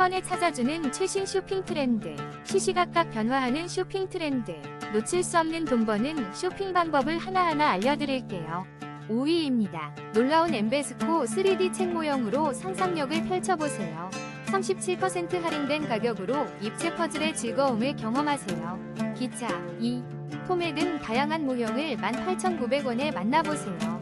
번에 찾아주는 최신 쇼핑 트렌드, 시시각각 변화하는 쇼핑 트렌드, 놓칠 수 없는 돈 버는 쇼핑 방법을 하나하나 알려드릴게요. 5위입니다. 놀라운 엠베스코 3D 책 모형으로 상상력을 펼쳐보세요. 37% 할인된 가격으로 입체 퍼즐의 즐거움을 경험하세요. 기차, 2, 소매 등 다양한 모형을 18,900원에 만나보세요.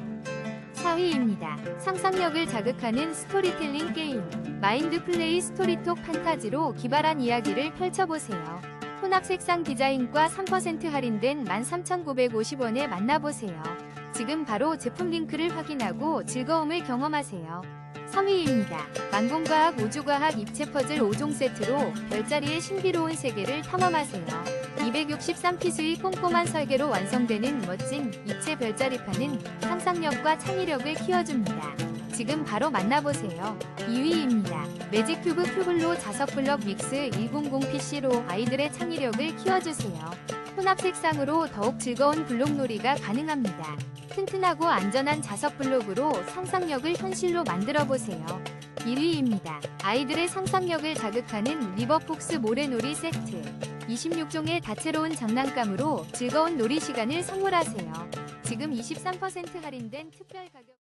4위입니다. 상상력을 자극하는 스토리텔링 게임 마인드 플레이 스토리톡 판타지로 기발한 이야기를 펼쳐보세요. 혼합 색상 디자인과 3% 할인된 13,950원에 만나보세요. 지금 바로 제품 링크를 확인하고 즐거움을 경험하세요. 3위입니다. 만공과학 우주과학 입체 퍼즐 5종 세트로 별자리의 신비로운 세계를 탐험하세요. 263피스의 꼼꼼한 설계로 완성되는 멋진 입체 별자리판은 상상력과 창의력을 키워줍니다. 지금 바로 만나보세요. 2위입니다. 매직 큐브 큐블로 자석 블럭 믹스 100PC로 아이들의 창의력을 키워주세요. 혼합 색상으로 더욱 즐거운 블록놀이가 가능합니다. 튼튼하고 안전한 자석 블록으로 상상력을 현실로 만들어 보세요. 1위입니다. 아이들의 상상력을 자극하는 리버폭스 모래놀이 세트. 26종의 다채로운 장난감으로 즐거운 놀이 시간을 선물하세요. 지금 23% 할인된 특별 가격